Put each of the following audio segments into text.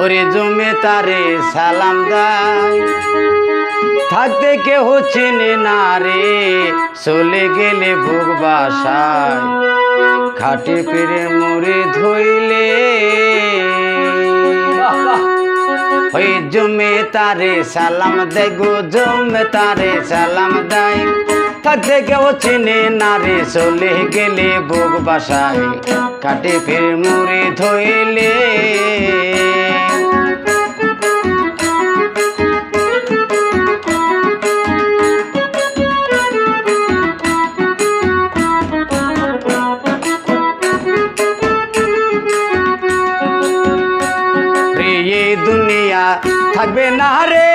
ওরে জমে তারে সালাম দেয় থাকতে কেহ চেনে না রে, চলে গেলে ভোগ বাসায়। খাটে পেরে মরে ধইলে। ওই জমে তারে সালাম দেয় গো, জমে তারে সালাম দেয়। থাকতে কেউ চেনে না রে, চলে গেলে ভোগ বাসায়। কাটে ফের মুড়ি ধইলে। এই দুনিয়া থাকবে না রে।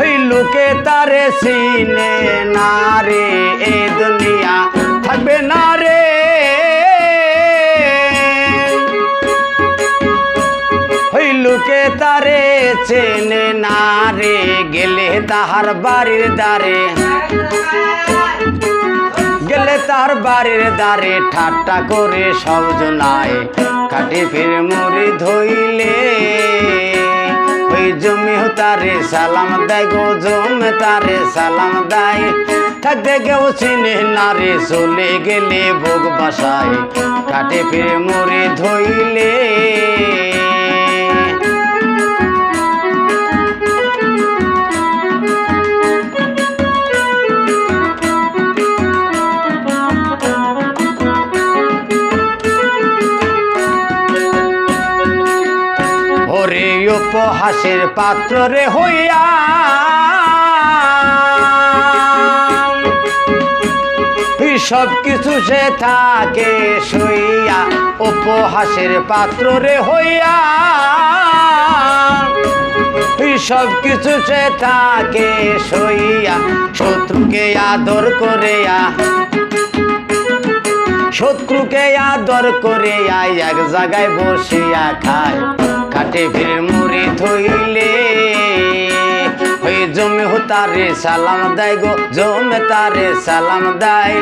ওই লোকে তারে সিনে না রে এ দুনিয়া থাকবে না রে। ওই লোকে তারে চেনে না রে, গেলে তাহার বাড়ির দ্বারে। গেলে তার বাড়ির দ্বারে ঠাট্টা করে সব জনায়। কাটে ফিরে মুড়ি ধইলে ওই জমি তারে সালাম দেয় গো, জমে তারে সালাম দেয়। থাকতে কেউ চিনে না রে চলে গেলে ভোগ বাসায়। কাটে ফিরে মুড়ি ধইলে উপহাসের পাত্র রে হইয়া। সব কিছু সে থাকে সইয়া, উপহাসের পাত্র রে হইয়া। সব কিছু সে থাকে সইয়া, শত্রুকে আদর করেয়া। শত্রুকে আদর করে আয় এক জায়গায় বসিয়া খায়। কাটে ফির মুড়ি ধইলে, ওই জমি তারে সালাম দেয় গো, জমে তারে সালাম দেয়।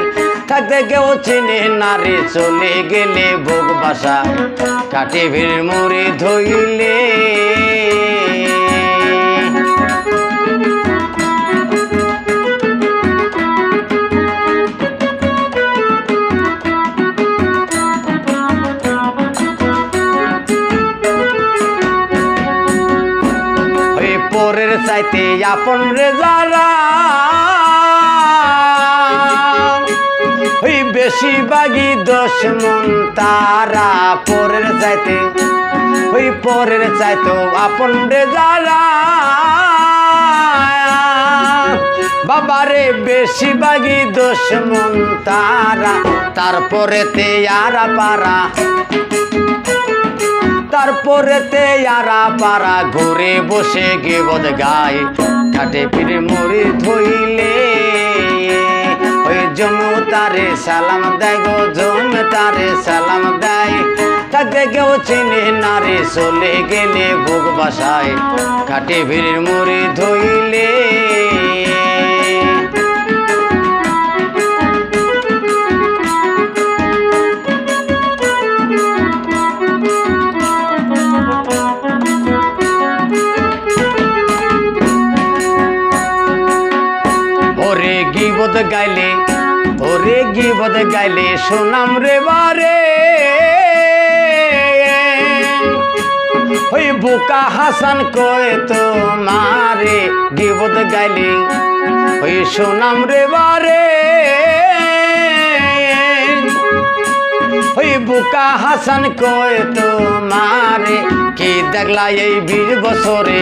থাকতে কেউ চিনে না রে, চলে গেলে ভোগ বাসা কাটে ভিড় মুড়ি ধইলে চাইতে আপন রে যারা। ওই বেশিরভাগই দশ মন তারা, পরের চাইতে, ওই পরের চাইতো আপন রে যারা। বাবারে বেশিরভাগই দশ মন তারা তারপরে তে আরা পারা তারপরে তে আরা পারা ঘুরে বসে গে বদ গায়। কাটে ফিরে মরে ধইলে, ওই জমু তারে সালাম দেয় গো জম তারে সালাম দেয়। তাকে কেউ চিনে না রে, চলে গেলে ভোগ বাসায়। কাটে ফিরে মরে ধইলে গিবদ গাইলে, ওরে গিবদ গাইলে সোনাম রে বারে। ওই বুকা হাসান কয়ে তো মারে গিবদ গাইলে, ওই সোনাম রে বারে। ওই বুকা হাসান কয়ে তো মারে কি দেখলা এই বিশ বছরে?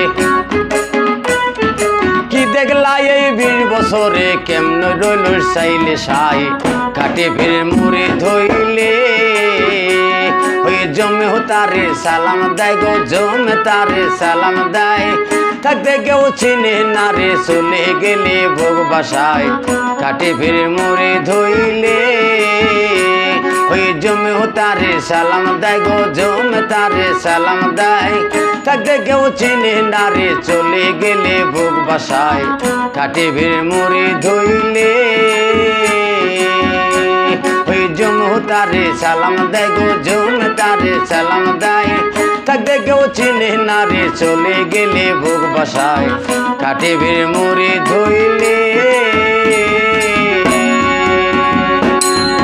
দেখলা এই বিশ বছরে কেমন রইল চাইলে সাই। কাটে ফিরে মুড়ে ধইলে জমে তারে সালাম দেয় গো, জমে তারে সালাম দেয়। থাকতে কেউ চিনে না রে, চলে গেলে ভোগ বাসায়। কাটে ফিরে মুড়ে ধইলে জমে তারে সালাম দেয় গো, জমে তারে সালাম দেয়। থাকতে কেউ চিনে না রে, চলে গেলে ভোগ বাসায়। কাটে ভিড় মরে ধইলে ওই জমে তারে সালাম দেয় গো জমে তারে সালাম দেয়। থাকবে কেউ চিনে না রে, চলে গেলে ভোগ বসায়। কাটে ভিড় মুড়ি ধুই